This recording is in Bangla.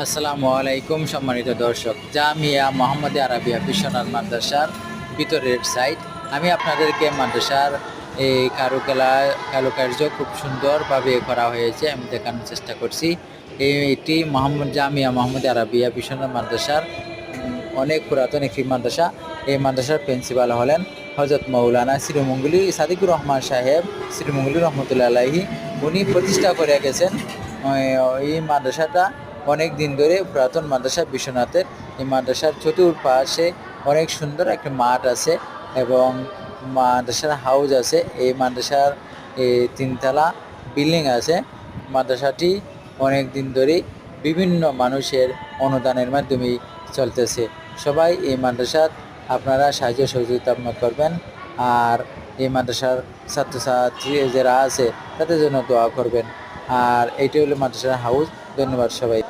আসসালামু আলাইকুম সম্মানিত দর্শক, জামিয়া মোহাম্মদ আরবিয়া বিশ্বনাথ মাদ্রাসার ভিতরের সাইট আমি আপনাদেরকে মাদ্রাসার এই কারুকলা, কারুকার্য খুব সুন্দরভাবে করা হয়েছে, আমি দেখানোর চেষ্টা করছি। এটি মোহাম্মদ, জামিয়া মোহাম্মদ আরবিয়া বিশ্বনাথ মাদ্রাসার অনেক পুরাতন একটি মাদ্রাসা। এই মাদ্রাসার প্রিন্সিপাল হলেন হজরত মৌলানা শ্রীমঙ্গলি সাদিকুর রহমান সাহেব। শ্রীমঙ্গলি রহমতুল্লাহ আলাহি উনি প্রতিষ্ঠা করে গেছেন। এই মাদ্রাসাটা অনেক দিন ধরে পুরাতন মাদ্রাসা বিশ্বনাথের। এই মাদ্রাসার চতুর্পাশে অনেক সুন্দর একটা মাঠ আছে এবং মাদ্রাসার হাউস আছে। এই মাদ্রাসার তিনতলা বিল্ডিং আছে। মাদ্রাসাটি অনেক দিন ধরে বিভিন্ন মানুষের অনুদানের মাধ্যমে চলতেছে। সবাই এই মাদ্রাসার আপনারা সাহায্য সহযোগিতা করবেন আর এই মাদ্রাসার ছাত্রছাত্রী যারা আছে তাদের জন্য দোয়া করবেন। আর এইটা হলো মাদ্রাসার হাউস। ধন্যবাদ সবাই